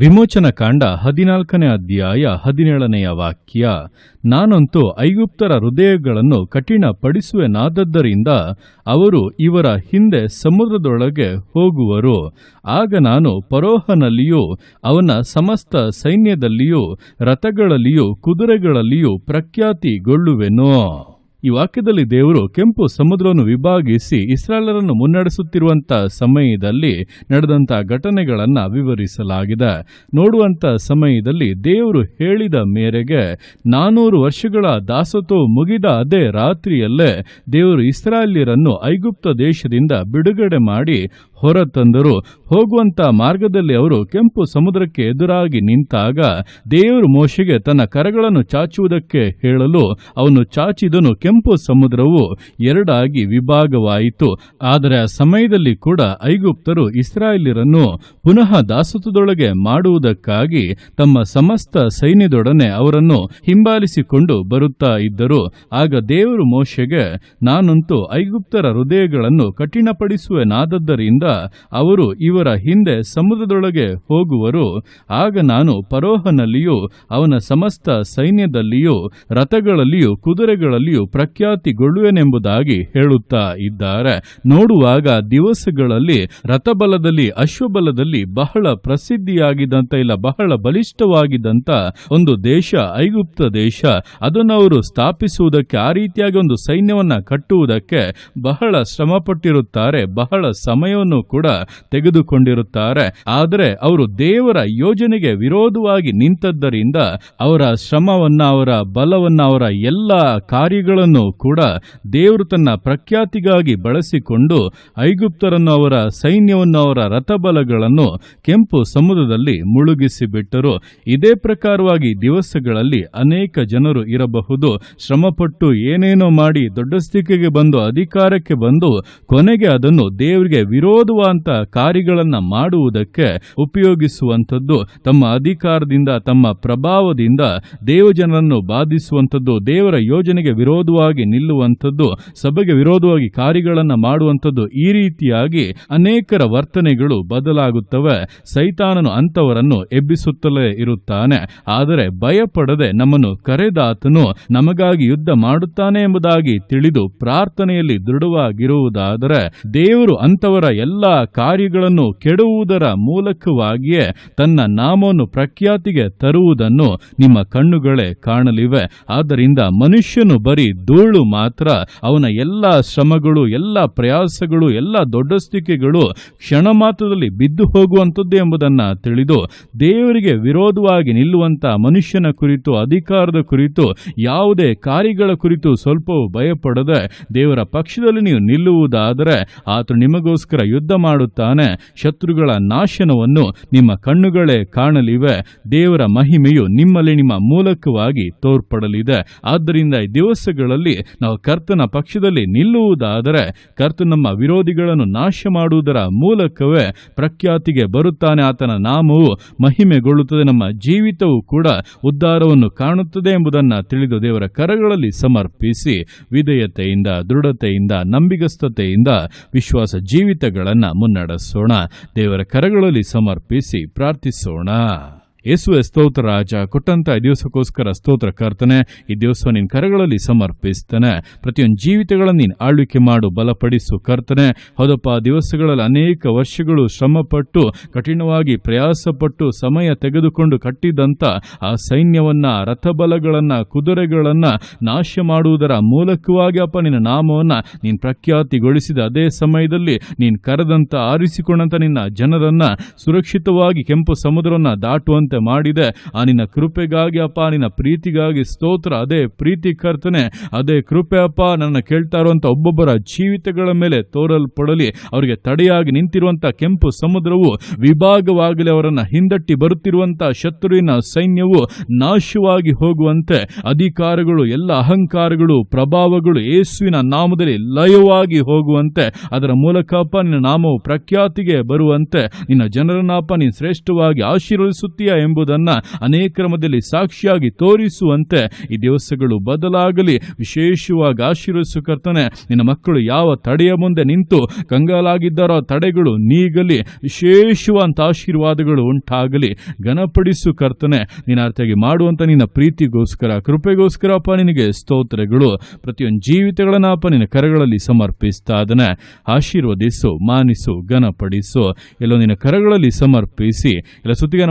ವಿಮೋಚನ ಕಾಂಡ ಹದಿನಾಲ್ಕನೇ ಅಧ್ಯಾಯ ಹದಿನೇಳನೆಯ ವಾಕ್ಯ, ನಾನಂತೂ ಐಗುಪ್ತರ ಹೃದಯಗಳನ್ನು ಕಠಿಣಪಡಿಸುವೆನಾದದ್ದರಿಂದ ಅವರು ಇವರ ಹಿಂದೆ ಸಮುದ್ರದೊಳಗೆ ಹೋಗುವರು. ಆಗ ನಾನು ಪರೋಹನಲ್ಲಿಯೂ ಅವನ ಸಮಸ್ತ ಸೈನ್ಯದಲ್ಲಿಯೂ, ರಥಗಳಲ್ಲಿಯೂ, ಕುದುರೆಗಳಲ್ಲಿಯೂ ಪ್ರಖ್ಯಾತಿಗೊಳ್ಳುವೆನು. ಈ ವಾಕ್ಯದಲ್ಲಿ ದೇವರು ಕೆಂಪು ಸಮುದ್ರವನ್ನು ವಿಭಾಗಿಸಿ ಇಸ್ರಾಲರನ್ನು ಮುನ್ನಡೆಸುತ್ತಿರುವಂತ ಸಮಯದಲ್ಲಿ ನಡೆದಂತ ಘಟನೆಗಳನ್ನು ವಿವರಿಸಲಾಗಿದೆ. ನೋಡುವಂತ ಸಮಯದಲ್ಲಿ ದೇವರು ಹೇಳಿದ ಮೇರೆಗೆ ನಾನೂರು ವರ್ಷಗಳ ದಾಸತ್ವ ಮುಗಿದ ಅದೇ ರಾತ್ರಿಯಲ್ಲೇ ದೇವರು ಇಸ್ರಾಯೇಲ್ಯರನ್ನು ಐಗುಪ್ತ ದೇಶದಿಂದ ಬಿಡುಗಡೆ ಮಾಡಿ ಹೊರತಂದರು. ಹೋಗುವಂತ ಮಾರ್ಗದಲ್ಲಿ ಅವರು ಕೆಂಪು ಸಮುದ್ರಕ್ಕೆ ಎದುರಾಗಿ ನಿಂತಾಗ ದೇವರು ಮೋಶೆಗೆ ತನ್ನ ಕರಗಳನ್ನು ಚಾಚುವುದಕ್ಕೆ ಹೇಳಲು ಅವನು ಚಾಚಿದನು. ಕೆಂಪು ಸಮುದ್ರವು ಎರಡಾಗಿ ವಿಭಾಗವಾಯಿತು. ಆದರೆ ಆ ಸಮಯದಲ್ಲಿ ಕೂಡ ಐಗುಪ್ತರು ಇಸ್ರಾಯೇಲ್ಯರನ್ನು ಪುನಃ ದಾಸತ್ವದೊಳಗೆ ಮಾಡುವುದಕ್ಕಾಗಿ ತಮ್ಮ ಸಮಸ್ತ ಸೈನ್ಯದೊಡನೆ ಅವರನ್ನು ಹಿಂಬಾಲಿಸಿಕೊಂಡು ಬರುತ್ತಾ ಇದ್ದರು. ಆಗ ದೇವರು ಮೋಶೆಗೆ, ನಾನಂತೂ ಐಗುಪ್ತರ ಹೃದಯಗಳನ್ನು ಕಠಿಣಪಡಿಸುವೆನಾದದ್ದರಿಂದ ಅವರು ಇವರ ಹಿಂದೆ ಸಮುದ್ರದೊಳಗೆ ಹೋಗುವರು. ಆಗ ನಾನು ಪರೋಹನಲ್ಲಿಯೂ ಅವನ ಸಮಸ್ತ ಸೈನ್ಯದಲ್ಲಿಯೂ ರಥಗಳಲ್ಲಿಯೂ ಕುದುರೆಗಳಲ್ಲಿಯೂ ಪ್ರಖ್ಯಾತಿಗೊಳ್ಳುವೆನೆಂಬುದಾಗಿ ಹೇಳುತ್ತಾ ಇದ್ದಾರೆ. ನೋಡುವಾಗ ದಿವಸಗಳಲ್ಲಿ ರಥಬಲದಲ್ಲಿ ಅಶ್ವಬಲದಲ್ಲಿ ಬಹಳ ಪ್ರಸಿದ್ಧಿಯಾಗಿದ್ದಂತ ಇಲ್ಲ, ಬಹಳ ಬಲಿಷ್ಠವಾಗಿದ್ದಂತ ಒಂದು ದೇಶ, ಐಗುಪ್ತ ದೇಶ. ಅದನ್ನು ಅವರು ಸ್ಥಾಪಿಸುವುದಕ್ಕೆ, ಆ ರೀತಿಯಾಗಿ ಒಂದು ಸೈನ್ಯವನ್ನ ಕಟ್ಟುವುದಕ್ಕೆ ಬಹಳ ಶ್ರಮಪಟ್ಟಿರುತ್ತಾರೆ, ಬಹಳ ಸಮಯವನ್ನು ಕೂಡ ತೆಗೆದುಕೊಂಡಿರುತ್ತಾರೆ. ಆದರೆ ಅವರು ದೇವರ ಯೋಜನೆಗೆ ವಿರೋಧವಾಗಿ ನಿಂತದ್ದರಿಂದ ಅವರ ಶ್ರಮವನ್ನ, ಅವರ ಬಲವನ್ನ, ಅವರ ಎಲ್ಲ ಕಾರ್ಯಗಳನ್ನು ಕೂಡ ದೇವರು ತನ್ನ ಪ್ರಖ್ಯಾತಿಗಾಗಿ ಬಳಸಿಕೊಂಡು ಐಗುಪ್ತರನ್ನು, ಅವರ ಸೈನ್ಯವನ್ನು, ಅವರ ರಥಬಲಗಳನ್ನು ಕೆಂಪು ಸಮುದ್ರದಲ್ಲಿ ಮುಳುಗಿಸಿಬಿಟ್ಟರು. ಇದೇ ಪ್ರಕಾರವಾಗಿ ದಿವಸಗಳಲ್ಲಿ ಅನೇಕ ಜನರು ಇರಬಹುದು. ಶ್ರಮಪಟ್ಟು ಏನೇನೋ ಮಾಡಿ ದೊಡ್ಡ ಸ್ಥಿತಿಗೆ ಬಂದು, ಅಧಿಕಾರಕ್ಕೆ ಬಂದು ಕೊನೆಗೆ ಅದನ್ನು ದೇವರಿಗೆ ವಿರೋಧವಾದಂತ ಕಾರ್ಯಗಳನ್ನು ಮಾಡುವುದಕ್ಕೆ ಉಪಯೋಗಿಸುವಂಥದ್ದು, ತಮ್ಮ ಅಧಿಕಾರದಿಂದ, ತಮ್ಮ ಪ್ರಭಾವದಿಂದ ದೇವಜನರನ್ನು ಬಾಧಿಸುವಂಥದ್ದು, ದೇವರ ಯೋಜನೆಗೆ ವಿರೋಧವಾಗಿ ನಿಲ್ಲುವಂಥದ್ದು, ಸಭೆಗೆ ವಿರೋಧವಾಗಿ ಕಾರ್ಯಗಳನ್ನು ಮಾಡುವಂಥದ್ದು ಈ ರೀತಿಯಾಗಿ ಅನೇಕರ ವರ್ತನೆಗಳು ಬದಲಾಗುತ್ತವೆ. ಸೈತಾನನು ಅಂತವರನ್ನು ಎಬ್ಬಿಸುತ್ತಲೇ ಇರುತ್ತಾನೆ. ಆದರೆ ಭಯಪಡದೆ ನಮ್ಮನ್ನು ಕರೆದಾತನು ನಮಗಾಗಿ ಯುದ್ಧ ಮಾಡುತ್ತಾನೆ ಎಂಬುದಾಗಿ ತಿಳಿದು ಪ್ರಾರ್ಥನೆಯಲ್ಲಿ ದೃಢವಾಗಿರುವುದಾದರೆ ದೇವರು ಅಂತವರ ಎಲ್ಲ ಕಾರ್ಯಗಳನ್ನು ಕೆಡುವುದರ ಮೂಲಕವಾಗಿಯೇ ತನ್ನ ನಾಮವನ್ನು ಪ್ರಖ್ಯಾತಿಗೆ ತರುವುದನ್ನು ನಿಮ್ಮ ಕಣ್ಣುಗಳೇ ಕಾಣಲಿವೆ. ಆದ್ದರಿಂದ ಮನುಷ್ಯನು ಬರೀ ಧೂಳು ಮಾತ್ರ, ಅವನ ಎಲ್ಲ ಶ್ರಮಗಳು, ಎಲ್ಲ ಪ್ರಯಾಸಗಳು, ಎಲ್ಲ ದೊಡ್ಡಸ್ತಿಕೆಗಳು ಕ್ಷಣ ಮಾತ್ರದಲ್ಲಿ ಬಿದ್ದು ಹೋಗುವಂಥದ್ದು ಎಂಬುದನ್ನು ತಿಳಿದು, ದೇವರಿಗೆ ವಿರೋಧವಾಗಿ ನಿಲ್ಲುವಂಥ ಮನುಷ್ಯನ ಕುರಿತು, ಅಧಿಕಾರದ ಕುರಿತು, ಯಾವುದೇ ಕಾರ್ಯಗಳ ಕುರಿತು ಸ್ವಲ್ಪವೂ ಭಯಪಡದೆ ದೇವರ ಪಕ್ಷದಲ್ಲಿ ನೀವು ನಿಲ್ಲುವುದಾದರೆ ಆತ ನಿಮಗೋಸ್ಕರ ಯುದ್ಧ ಮಾಡುತ್ತಾನೆ ಶತ್ರುಗಳ ನಾಶನವನ್ನು ನಿಮ್ಮ ಕಣ್ಣುಗಳೇ ಕಾಣಲಿವೆ. ದೇವರ ಮಹಿಮೆಯು ನಿಮ್ಮಲ್ಲಿ ನಿಮ್ಮ ಮೂಲಕವಾಗಿ ತೋರ್ಪಡಲಿದೆ. ಆದ್ದರಿಂದ ಈ ದಿವಸಗಳಲ್ಲಿ ನಾವು ಕರ್ತನ ಪಕ್ಷದಲ್ಲಿ ನಿಲ್ಲುವುದಾದರೆ ಕರ್ತ ನಮ್ಮ ವಿರೋಧಿಗಳನ್ನು ನಾಶ ಮಾಡುವುದರ ಮೂಲಕವೇ ಪ್ರಖ್ಯಾತಿಗೆ ಬರುತ್ತಾನೆ. ಆತನ ನಾಮವು ಮಹಿಮೆಗೊಳ್ಳುತ್ತದೆ. ನಮ್ಮ ಜೀವಿತವು ಕೂಡ ಉದ್ಧಾರವನ್ನು ಕಾಣುತ್ತದೆ ಎಂಬುದನ್ನು ತಿಳಿದು ದೇವರ ಕರಗಳಲ್ಲಿ ಸಮರ್ಪಿಸಿ ವಿಧೇಯತೆಯಿಂದ, ದೃಢತೆಯಿಂದ, ನಂಬಿಗಸ್ತತೆಯಿಂದ ವಿಶ್ವಾಸ ಜೀವಿತಗಳನ್ನು ಮುನ್ನಡೆಸೋಣ. ದೇವರ ಕರಗಳಲ್ಲಿ ಸಮರ್ಪಿಸಿ ಪ್ರಾರ್ಥಿಸೋಣ. ಯೇಸುವೆ ಸ್ತೋತ್ರ, ರಾಜ, ಕೊಟ್ಟಂತ ಈ ದಿವಸಕ್ಕೋಸ್ಕರ ಸ್ತೋತ್ರ ಕರ್ತನೆ, ಈ ದಿವಸ ನಿನ್ನ ಕರಗಳಲ್ಲಿ ಸಮರ್ಪಿಸ್ತಾನೆ. ಪ್ರತಿಯೊಂದು ಜೀವಿತಗಳನ್ನು ನೀನು ಆಳ್ವಿಕೆ ಮಾಡು, ಬಲಪಡಿಸು ಕರ್ತನೆ. ಹೌದಪ್ಪ ದಿವಸಗಳಲ್ಲಿ ಅನೇಕ ವರ್ಷಗಳು ಶ್ರಮಪಟ್ಟು, ಕಠಿಣವಾಗಿ ಪ್ರಯಾಸಪಟ್ಟು, ಸಮಯ ತೆಗೆದುಕೊಂಡು ಕಟ್ಟಿದಂಥ ಆ ಸೈನ್ಯವನ್ನ ರಥಬಲಗಳನ್ನ, ಕುದುರೆಗಳನ್ನು ನಾಶ ಮಾಡುವುದರ ಮೂಲಕವಾಗಿ ಅಪ್ಪ ನಿನ್ನ ನಾಮವನ್ನ ನೀನು ಪ್ರಖ್ಯಾತಿಗೊಳಿಸಿದ ಅದೇ ಸಮಯದಲ್ಲಿ ನೀನು ಕರೆದಂತ, ಆರಿಸಿಕೊಂಡಂತ ನಿನ್ನ ಜನರನ್ನ ಸುರಕ್ಷಿತವಾಗಿ ಕೆಂಪು ಸಮುದ್ರವನ್ನ ದಾಟುವಂತೆ ಮಾಡಿದೆ. ಆ ನಿನ್ನ ಕೃಪೆಗಾಗಿ ಅಪ್ಪ, ನಿನ್ನ ಪ್ರೀತಿಗಾಗಿ ಸ್ತೋತ್ರ. ಅದೇ ಪ್ರೀತಿ ಕರ್ತನೆ, ಅದೇ ಕೃಪೆ ಅಪ್ಪ. ನನ್ನ ಕೇಳ್ತಾ ಇರುವಂತ ಒಬ್ಬೊಬ್ಬರ ಜೀವಿತಗಳ ಮೇಲೆ ತೋರಲ್ಪಡಲಿ. ಅವರಿಗೆ ತಡೆಯಾಗಿ ನಿಂತಿರುವಂತ ಕೆಂಪು ಸಮುದ್ರವು, ವಿಭಾಗವಾಗಲಿ ಅವರನ್ನ ಹಿಂದಟ್ಟಿ ಬರುತ್ತಿರುವಂತ ಶತ್ರುವಿನ ಸೈನ್ಯವು ನಾಶವಾಗಿ ಹೋಗುವಂತೆ ಅಧಿಕಾರಗಳು, ಎಲ್ಲ ಅಹಂಕಾರಗಳು, ಪ್ರಭಾವಗಳು ಯೇಸುವಿನ ನಾಮದಲ್ಲಿ ಲಯವಾಗಿ ಹೋಗುವಂತೆ. ಅದರ ಮೂಲಕ ಅಪ್ಪ, ನಿನ್ನ ನಾಮವು ಪ್ರಖ್ಯಾತಿಗೆ ಬರುವಂತೆ. ನಿನ್ನ ಜನರನ್ನಪ್ಪ ನೀನು ಶ್ರೇಷ್ಠವಾಗಿ ಆಶೀರ್ವದಿಸುತ್ತೀಯ ಎಂಬುದನ್ನ ಅನೇಕ ಕ್ರಮದಲ್ಲಿ ಸಾಕ್ಷಿಯಾಗಿ ತೋರಿಸುವಂತೆ ಈ ದಿವಸಗಳು ಬದಲಾಗಲಿ. ವಿಶೇಷವಾಗಿ ಆಶೀರ್ವದಿಸು ಕರ್ತನೆ, ನಿನ್ನ ಮಕ್ಕಳು ಯಾವ ತಡೆಯ ಮುಂದೆ ನಿಂತು ಕಂಗಾಲಾಗಿದ್ದಾರೋ ತಡೆಗಳು ನೀಗಲಿ. ವಿಶೇಷವಂತ ಆಶೀರ್ವಾದಗಳು ಉಂಟಾಗಲಿ. ಘನಪಡಿಸು ಕರ್ತನೆ, ನಿನ್ನ ಅರ್ಥವಾಗಿ ಮಾಡುವಂಥ ನಿನ್ನ ಪ್ರೀತಿಗೋಸ್ಕರ, ಕೃಪೆಗೋಸ್ಕರ ಅಪ್ಪ ನಿನಗೆ ಸ್ತೋತ್ರಗಳು. ಪ್ರತಿಯೊಂದು ಜೀವಿತಗಳನ್ನ ಅಪ್ಪ ನಿನ್ನ ಕರಗಳಲ್ಲಿ ಸಮರ್ಪಿಸ್ತಾ ಅದನ್ನ ಆಶೀರ್ವದಿಸು, ಮಾನಿಸು, ಘನಪಡಿಸು. ಎಲ್ಲೋ ನಿನ್ನ ಕರಗಳಲ್ಲಿ ಸಮರ್ಪಿಸಿ. ಎಲ್ಲ ಸುತ್ತಿಗನ